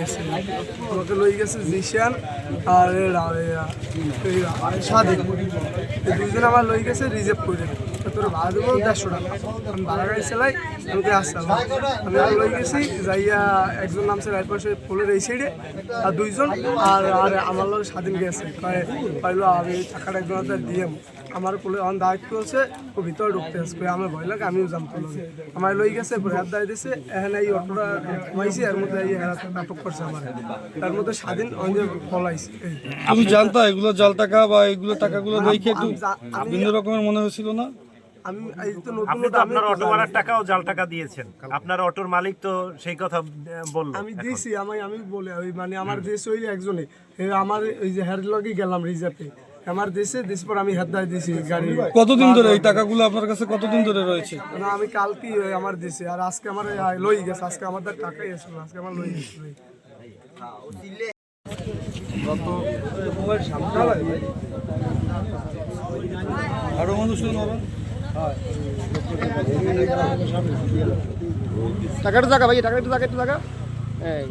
গেছে আমাকে লই গেছে জিশান আর সাদিক এই দুইজন আমার লই গেছে রিজার্ভ করে তোর ভাড়া দেবো দেড়শো টাকা। আমি ভাড়া গাড়ি চালাই আমাকে আসতাম আমি আর লই গেছি যাইয়া একজন নামছে রাইট পাশে পোলের এই সাইডে আর দুইজন আর আর আমার লোক স্বাধীন গেছে। পাইলো আমি টাকাটা একজন হাতে দিয়ে আমার পোলে অন দায়িত্ব আছে ও ভিতরে ঢুকতে আসবে আমার ভয় লাগে আমিও জানতে লগে। আমার লই গেছে হাত দায় দিছে। এখানে এই অটোটা ঘুমাইছি এর মধ্যে এই নাটক করছে আমার। তার মধ্যে স্বাধীন অন্য ফলাইছে তুমি জানতা এগুলো জাল টাকা বা এগুলো টাকাগুলো দেখে একটু আমি জা- আমি- ভিন্ন রকমের মনে হয়েছিল না? আমি এই তো নতুন আপনি তো আপনার অটো। ভাড়ার টাকাও জাল টাকা দিয়েছেন। আপনার অটোর মালিক তো সেই কথা বলল আমি দিয়েছি আমি আমি বলে ওই মানে আমার দেশ ওই একজনে আমার ওই যে হেয়ার লগে গেলাম রিজার্ভে। আমার দেশে দেশ পর আমি হেদায় দিয়েছি গাড়ি কতদিন ধরে এই টাকাগুলো আপনার কাছে কতদিন ধরে রয়েছে? না আমি কালকে আমার দেশে আর আজকে আমার লই গেছে আজকে আমাদের টাকাই এসলো আজকে আমার লই গেছে লই। আরও মানুষ নবেন টাকাটা টাকা ভাই টাকা একটু টাকা একটু টাকা এই।